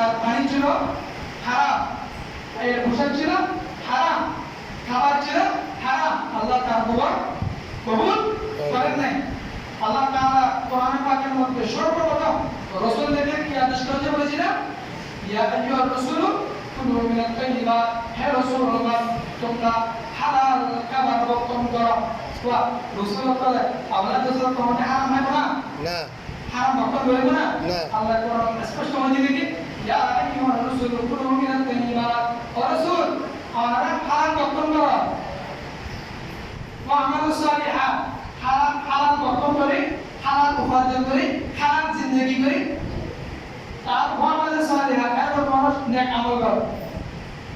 তার পানি ছিল হারাম। এর পোশাক ছিল হারাম। খাবার ছিল হারাম। আল্লাহ তার দোয়া কবুল করেন নাই। আল্লাহ তাআলা কোরআন পাকের মধ্যে সর্বপ্রথম রাসূলদেরকে কি আদেশ করেছে বলেছিলেন ইয়া আইয়ুহার রাসূলু কুলু মিনাত তাইয়্যিবাত হে রাসূলুল্লাহ তোমরা হালাল খাবার ভক্ষণ করো। ওয়া রাসূলুল্লাহ আমরা তো সব তোমাকে হারাম না। না। হারাম ভক্ষণ করবে না। না। আল্লাহ কোরআন স্পষ্ট করে কি ইয়া আইয়ুহার রাসূলু কুলু মিনাত তাইয়্যিবাত ও রাসূল আমরা হালাল ভক্ষণ করো وعملوا صالحا হালাল হালাল ভক্ষণ করে হালাল উপার্জন করে হালাল জিন্দগি করে তার ওয়ামালে সালিহা এরপর মানুষ নেক আমল করে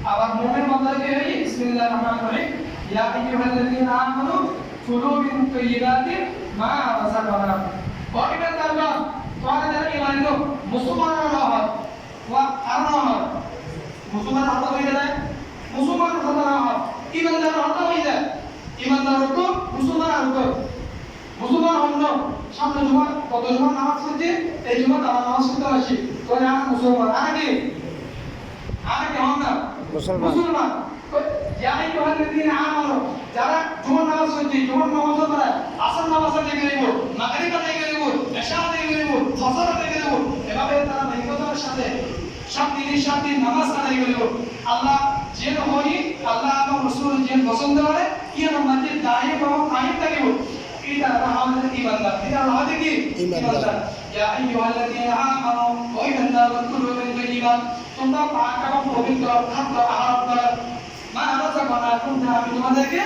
আবার মুমিন বান্দাকে এই বিসমিল্লাহির রহমানির রহিম ইয়া আইয়ুহাল্লাযীনা আমানু কুলু মিন তাইয়্যিবাতি মা রাযাকনাকুম ওয়াকিনা তাআলা তোমরা যারা ঈমান এনেছো মুসলমান হও ওয়া কারণ মুসলমান হতে হয়ে যায়। মুসলমান হতে না হও ইমানদার হতে হয়ে যায় ইমানদার হতো মুসলমান হতো মুসলমান হন সামনে জুমা কত জুমা নামাজ পড়ছে। এই জুমা তারা নামাজ পড়তে আসি তো আমি মুসলমান আগে আগে হন না? মুসলমান। মুসলমান যাই কোহালে দিন আমানো যারা জুমা নামাজ পড়ছে নামাজ পড়ে আসর নামাজ আদায় করিব মাগরিব আদায় করিব এশা আদায় করিব ফজর আদায় করিব এভাবে তারা নৈকতার সাথে সাত দিনের নামাজ আদায় করিব আল্লাহ যে হই আল্লাহ এবং রসুল যে পছন্দ করে দায়ী এবং থাকিব এটা আমাদের ইমানদার এটা আমাদের কি? ইমানদার। ইয়া আইয়ুহাল্লাযীনা আমানু ওয়া ইমানদার কুলু মিন তাইয়্যিবাত তোমরা পাক এবং পবিত্র খাদ্য আহার করো মা রাযাকানাকুম যা আমি তোমাদেরকে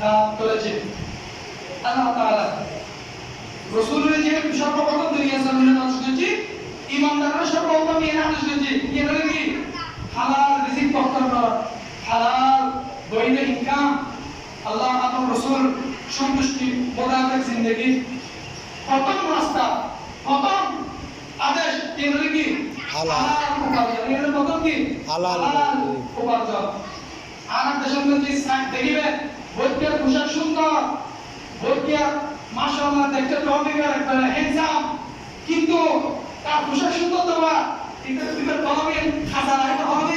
দান করেছি। আল্লাহ তাআলা রসুলের যে সর্বপ্রথম দুনিয়া ইমানদাররা সর্বপ্রথম এই নাশ কি হালাল রিজিক ভক্ষণ করা হালাল বৈধ ইনকাম আল্লাহ এবং রসুল সন্তুষ্টি মোতাবেক জিন্দগি প্রথম রাস্তা প্রথম আদেশ কি হালাল। উপার্জন এর প্রথম কি হালাল। উপার্জন আর দেশের মধ্যে সাইড দেখিবে বৈদ্যের পোশাক সুন্দর বৈদ্যের মাশাআল্লাহ দেখতে টপিকার একটা হ্যান্ডসাম কিন্তু তার পোশাক সুন্দর দেওয়া এটা তুমি কলমে খাসারা এটা হবে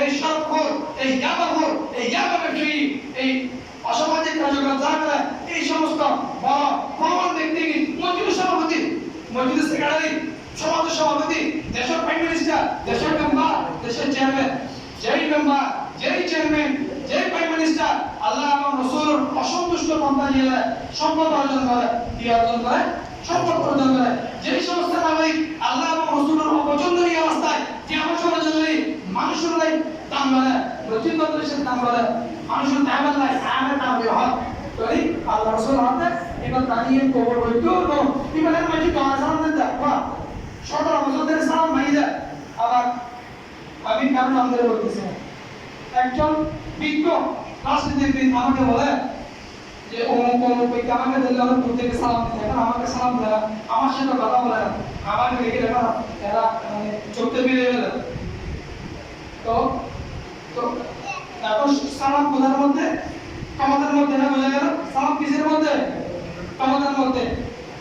এই সরপুর এই ইয়াবাপুর এই ইয়াবা ব্যবসায়ী এই অসামাজিক কার্যক্রম যারা করে এই সমস্ত বড় প্রমাণ ব্যক্তি মসজিদের সভাপতি মসজিদের সেক্রেটারি সমাজের সভাপতি, দেশের প্রাইম মিনিস্টার দেশের মেম্বার দেশের চেয়ারম্যান যেই মেম্বার যেই চেয়ারম্যান যেই প্রাইম মিনিস্টার আল্লাহ এবং রসুল অসন্তুষ্ট পন্থা নিয়ে সম্পদ অর্জন করে কি অর্জন করে, সম্পদ অর্জন করে। যেই সমস্ত নাগরিক আল্লাহ এবং রসুলের অপছন্দনীয় অবস্থায় যে আমার দাম বলে মানুষের দামের লাই আমের দাম হয়। তরি আল্লাহ রসুল হাতে এবার দাঁড়িয়ে কবর হইতো তো এবার মাঝে গান সামনে দেখবা সতেরো বছর সালাম যায় আবার আমি কারণ আমাদের বলতেছি না। একজন বিজ্ঞ রাজনীতিবিদ আমাকে বলে যে, অমুক অমুক ওই আমাকে দিলে আমি থেকে সালাম দিতে এখন আমাকে সালাম দেয় আমার সাথে কথা বলে না। আমাকে দেখে এরা মানে চোখতে বেরিয়ে গেলে। তো তো এখন সালাম বোঝার মধ্যে? ক্ষমতার মধ্যে না বোঝা গেল? সালাম কিসের মধ্যে? ক্ষমতার মধ্যে।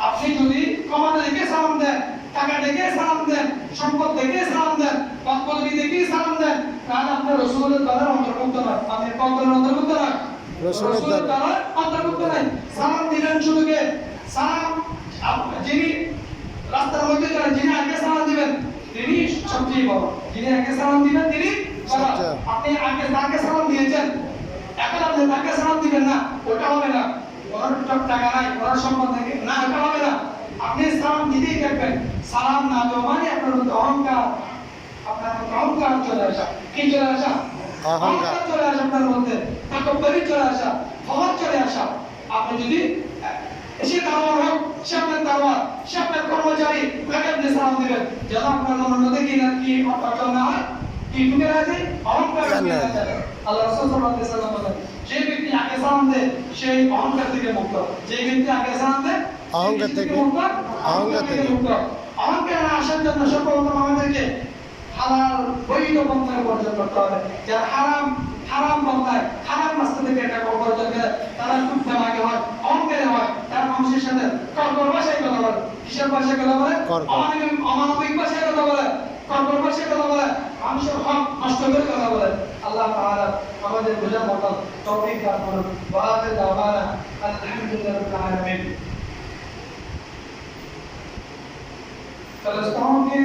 আপনি যদি ক্ষমতা দেখে সালাম দেন টাকা দেখে সালাম দেন সম্পদ দেখে সালাম দেন পদ পদবি দেখে সালাম দেন তাহলে আপনার রসুলের দ্বারা অন্তর্ভুক্ত নয়। আপনি কতলের অন্তর্ভুক্ত নয়। রসুলের দ্বারা। অন্তর্ভুক্ত নয়। সালাম দিলেন শুধুকে। সালাম যিনি রাস্তার মধ্যে যিনি আগে সালাম দিবেন সবচেয়ে বড় যিনি আগে সালাম দিবেন তিনি আপনি আগে তাকে সালাম দিয়েছেন এখন আপনি তাকে সালাম দিবেন না ওটা হবে না। ওনার টক নাই ওনার সম্পদ থেকে না ওটা হবে না। আপনি সালাম দিতেই থাকবেন। সালাম না দেওয়া মানে আপনার মধ্যে অহংকার আপনার মধ্যে অহংকার চলে আসা। কি চলে আসা? অহংকার। চলে আসা আপনার মধ্যে। তাকব্বরি চলে আসা ফহদ চলে আসা। আপনি যদি সে দারোয়ান হোক সে আপনার দারোয়ান সে আপনার কর্মচারী তাকে আপনি সালাম দিবেন। যেন আপনার মনের মধ্যে কি না কি অর্জন না হয় কি ঢুকে আছে অহংকার আল্লাহ রাসূল সাল্লাল্লাহু আলাইহি ওয়াসাল্লাম বলেন যে ব্যক্তি আগে সালাম দেয় সেই অহংকার থেকে মুক্ত। যে ব্যক্তি আগে সালাম দেয় অহংকার থেকে- মুক্ত। অহংকার থেকে। মুক্ত। অহংকার আসার জন্য সর্বপ্রথম আমাদেরকে হালাল বৈধ পন্থা বর্জন করতে হবে। যারা হারাম হারাম পন্থায় হারাম রাস্তা থেকে এটা বর্জন করে তারা খুব দেমাগে হয় তারা মানুষের সাথে কর্কর ভাষায় কথা বলে কিসের ভাষায় কথা বলে? অমানবিক ভাষায় কথা বলে। কর্কর ভাষায় কথা বলে। মানুষের হক নষ্ট করে কথা বলে। আল্লাহ তাআলা আমাদের বোঝার মত তৌফিক দান করুন। ওয়া দাওয়ানা আলহামদুলিল্লাহ রাব্বিল আলামিন। ফলস্তান के